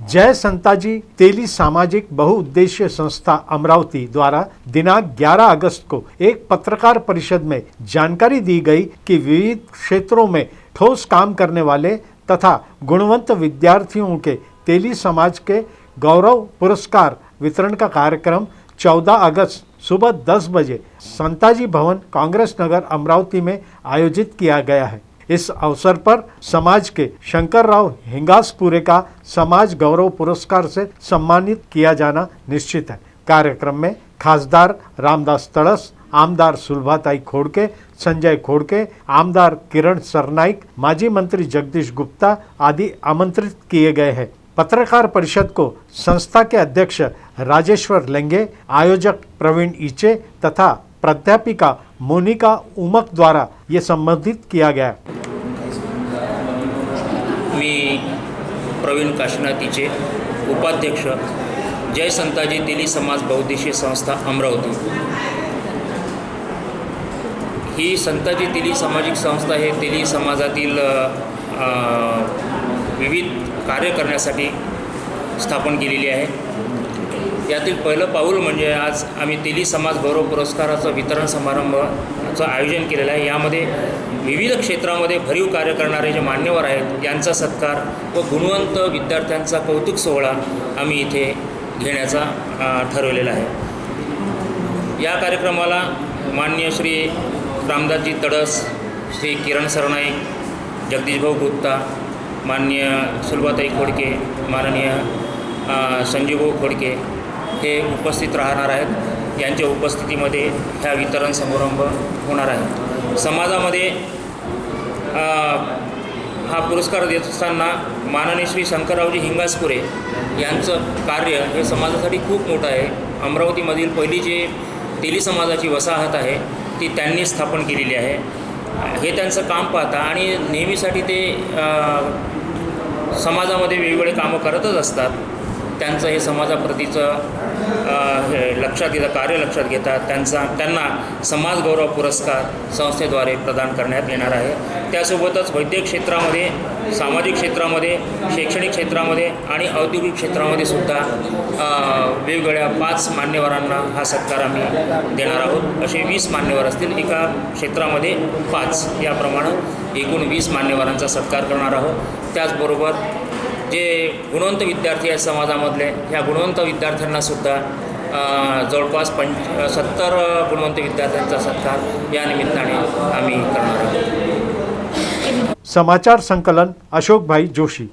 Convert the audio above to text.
जय संताजी तेली सामाजिक बहुउद्देश्य संस्था अमरावती द्वारा दिनांक 11 अगस्त को एक पत्रकार परिषद में जानकारी दी गई कि विविध क्षेत्रों में ठोस काम करने वाले तथा गुणवंत विद्यार्थियों के तेली समाज के गौरव पुरस्कार वितरण का कार्यक्रम 14 अगस्त सुबह 10 बजे संताजी भवन कांग्रेस नगर अमरावती में आयोजित किया गया है। इस अवसर पर समाज के शंकरराव हिंगासपुरे का समाज गौरव पुरस्कार से सम्मानित किया जाना निश्चित है। कार्यक्रम में खासदार रामदास तड़स, आमदार सुलभाताई खोड़के, संजय खोड़के, आमदार किरण सरनाइक, माजी मंत्री जगदीश गुप्ता आदि आमंत्रित किए गए हैं। पत्रकार परिषद को संस्था के अध्यक्ष राजेश्वर लेंगे, आयोजक प्रवीण ईचे तथा प्राध्यापिका मोनिका उमक द्वारा ये संबोधित किया गया। मी प्रवीण काशनातीचे उपाध्यक्ष जय संताजी तेली समाज बौद्धिशी संस्था अमरावती. ही संताजी तेली सामाजिक संस्था हे तेली समाजातील विविध कार्य करण्यासाठी स्थापन केलेली आहे. यातील पहिलं पाऊल म्हणजे आज आम्ही तेली समाज गौरव पुरस्काराचं वितरण समारंभाचं आयोजन केलेलं आहे. यामध्ये विविध क्षेत्रामध्ये भरीव कार्य करणारे जे मान्यवर आहेत यांचा सत्कार व गुणवंत विद्यार्थ्यांचा कौतुक सोहळा आम्ही इथे घेण्याचा ठरवलेला आहे. या कार्यक्रमाला मान्य श्री रामदासजी तडस श्री किरण सरनाईक जगदीशभाऊ गुप्ता मान्य सुलभाताई खोडके माननीय संजीवभाऊ खोडके हे उपस्थित राहणार आहेत. यांच्या उपस्थितीमध्ये ह्या वितरण समारंभ होणार आहे. समाजामध्ये हा पुरस्कार देत असताना माननीय श्री शंकररावजी हिंगासपुरे यांचं कार्य हे समाजासाठी खूप मोठं आहे. अमरावतीमधील पहिली जे तेली समाजाची वसाहत आहे ती त्यांनी स्थापन केलेली आहे. हे त्यांचं काम पाहता आणि नेहमीसाठी ते समाजामध्ये वेगवेगळे कामं करतच असतात. त्यांचं हे समाजाप्रतीचं हे लक्षात घेता कार्य लक्षात घेतात त्यांचा त्यांना समाजगौरव पुरस्कार संस्थेद्वारे प्रदान करण्यात येणार आहे. त्यासोबतच वैद्यक क्षेत्रामध्ये सामाजिक क्षेत्रामध्ये शैक्षणिक क्षेत्रामध्ये आणि औद्योगिक क्षेत्रामध्ये सुद्धा वेगवेगळ्या पाच मान्यवरांना हा सत्कार आम्ही देणार आहोत. असे वीस मान्यवर असतील. एका क्षेत्रामध्ये पाच. याप्रमाणे एकूण वीस मान्यवरांचा सत्कार करणार आहोत. त्याचबरोबर जे गुणवंत विद्यार्थी आहेत समाजामधले ह्या गुणवंत विद्यार्थ्यांनासुद्धा जवळपास पंच सत्तर गुणवंत विद्यार्थ्यांचा सत्कार या निमित्ताने आम्ही करणार आहोत. समाचार संकलन अशोक भाई जोशी